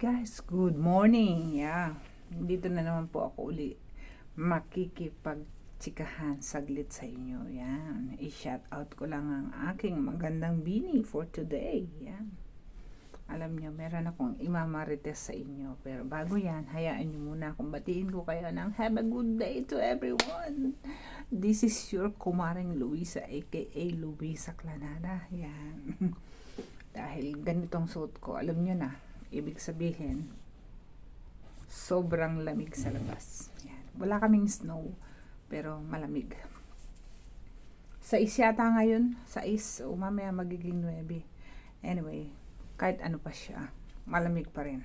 Guys, good morning. Yeah. Dito na naman po ako uli makikipagtsikahan saglit sa inyo. Yan. I-shout out ko lang ang aking magandang bini for today. Yan. Alam nyo, meron akong imamarites sa inyo. Pero bago yan, hayaan nyo muna akong batiin ko kayo ng have a good day to everyone. This is your kumaring Luisa, aka Luisa Clanada. Yan. Dahil ganitong suot ko, alam nyo na, ibig sabihin, sobrang lamig sa labas. Yan. Wala kaming snow, pero malamig. Sa yata ngayon, sa is, o mamaya magiging 9. Anyway, kahit ano pa siya, malamig pa rin.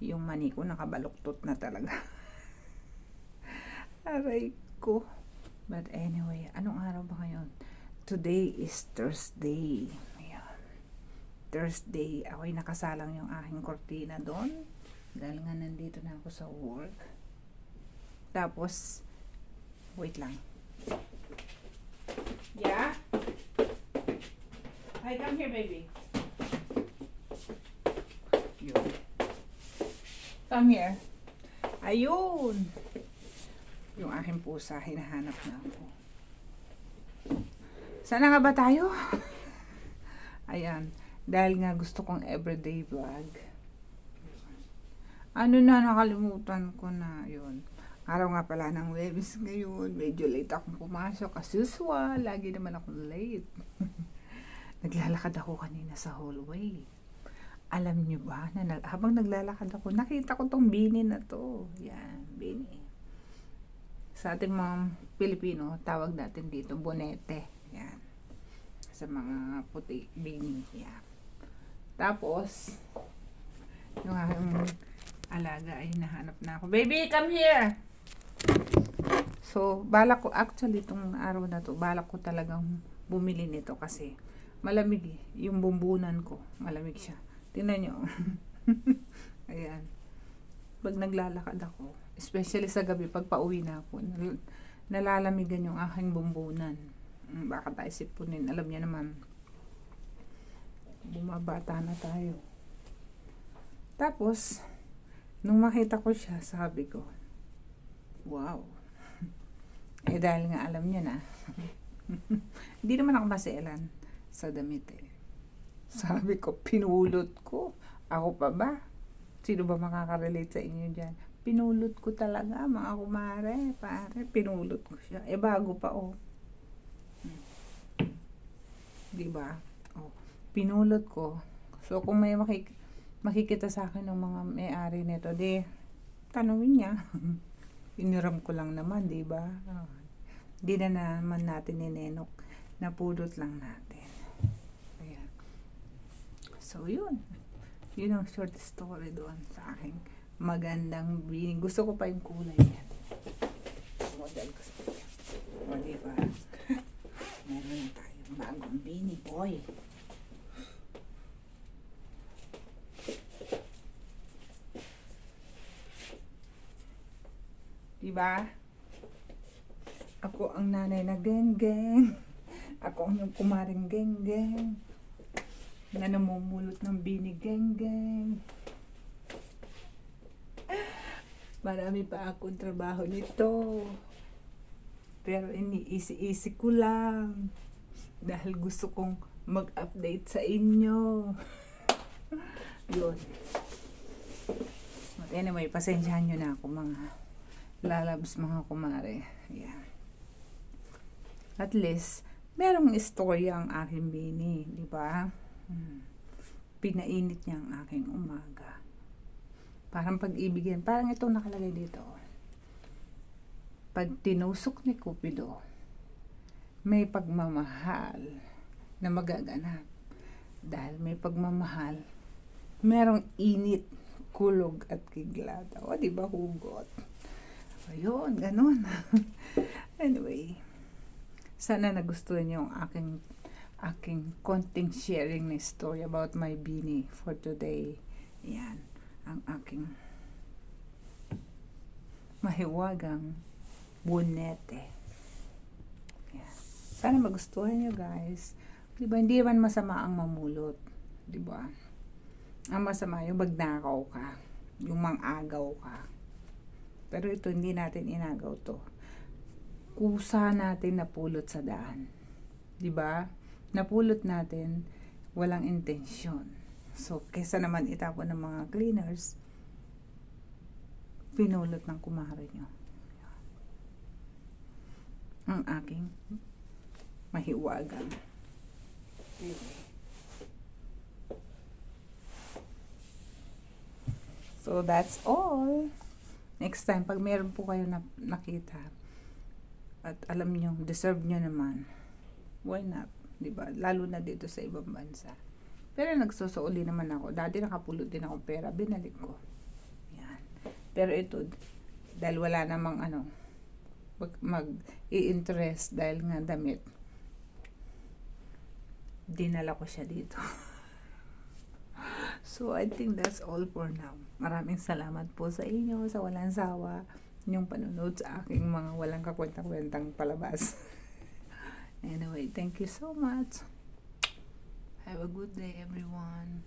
Yung mani ko nakabaluktot na talaga. Aray ko. But anyway, anong araw ba ngayon? Today is Thursday. Thursday, ako'y nakasalang yung aking kortina doon. Dahil nga nandito na ako sa work. Tapos, wait lang. Yeah? Hi, come here, baby. Yun. Come here. Ayun! Yung aking pusa, hinahanap na ako. Sana nga ba tayo? Ayan. Dahil nga gusto kong everyday vlog. Ano na, nakalimutan ko na. Yun. Araw nga pala ng Webis ngayon. Medyo late akong pumasok. As usual, lagi naman akong late. Naglalakad ako kanina sa hallway. Alam niyo ba na nag, habang naglalakad ako, nakita ko tong bini na to. Yan, bini. Sa ating mga Pilipino, tawag natin dito bonete. Yan. Sa mga puti, bini. Yan. Tapos, yung aking alaga ay nahanap na ako. Baby, come here! So, balak ko, actually, itong araw na to, balak ko talagang bumili nito kasi malamig eh. Yung bumbunan ko, malamig siya. Tingnan nyo. Ayan. Pag naglalakad ako, especially sa gabi, pag pauwi na ako, nal- nalalamigan yung aking bumbunan. Mm, Baka tayo sipunin. Alam niya naman, bumabata na tayo. Tapos, nung makita ko siya, sabi ko, wow. Eh dahil nga alam niya na, hindi naman ako maselan sa damit eh. Sabi ko, pinulot ko. Ako pa ba? Sino ba makaka-relate sa inyo dyan? Pinulot ko talaga, mga kumare, pare. Pinulot ko siya. Eh, bago pa, oh. Di ba? Oh, pinulot ko. So, kung may makik makikita sa akin ng mga may-ari nito, di, tanungin niya. Iniram ko lang naman, di ba? Oh. Di na naman natin ninenok. Napulot lang natin. Ayan. So, yun. Yun ang short story doon sa aking magandang bini. Gusto ko pa yung kulay niya. Model ko sa kanya. O, diba? Meron na tayong bagong bini, boy. Diba? Ako ang nanay na geng-geng. Ako ang yung kumaring geng-geng na namumulot ng bini geng-geng. Marami pa akong trabaho nito. Pero iniisi-isi ko lang. Dahil gusto kong mag-update sa inyo. Yun. But anyway, pasensyahan nyo na ako mga lalabs mga kumare. Yeah. At least, merong istorya ang aking bini, di ba? Hmm. Pinainit niya ang aking umaga. Parang pag-ibigin. Parang ito nakalagay dito. Pag tinusok ni Cupido, may pagmamahal na magaganap. Dahil may pagmamahal, merong init, kulog at kidlat. O, di ba hugot? Ayun, ganun. anyway, sana nagustuhan niyo ang aking aking konting sharing na story about my bini for today. Yan, ang aking mahiwagang bunete. Yan. Sana magustuhan nyo guys. Di ba? Hindi man masama ang mamulot. Di ba? Ang masama yung magnakaw ka. Yung mangagaw ka. Pero ito, hindi natin inagaw to. Kusa natin napulot sa daan. ba? Napulot natin, walang intensyon. So, kesa naman itapon ng mga cleaners, pinulot ng kumare nyo. Ang aking mahiwagang. So, that's all. Next time, pag meron po kayo na, nakita, at alam nyo, deserve nyo naman, why not? 'Di ba Lalo na dito sa ibang bansa. Pero nagsusuuli naman ako. Dati nakapulot din akong pera, binalik ko. Yan. Pero ito, dahil wala namang ano, mag, mag-i-interest dahil nga damit, dinala ko siya dito. so, I think that's all for now. Maraming salamat po sa inyo, sa walang sawa, yung panunod sa aking mga walang kakwentang-kwentang palabas. anyway, thank you so much. Have a good day, everyone.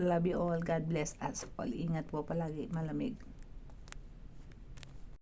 Love you all. God bless us all. Ingat po palagi. Malamig.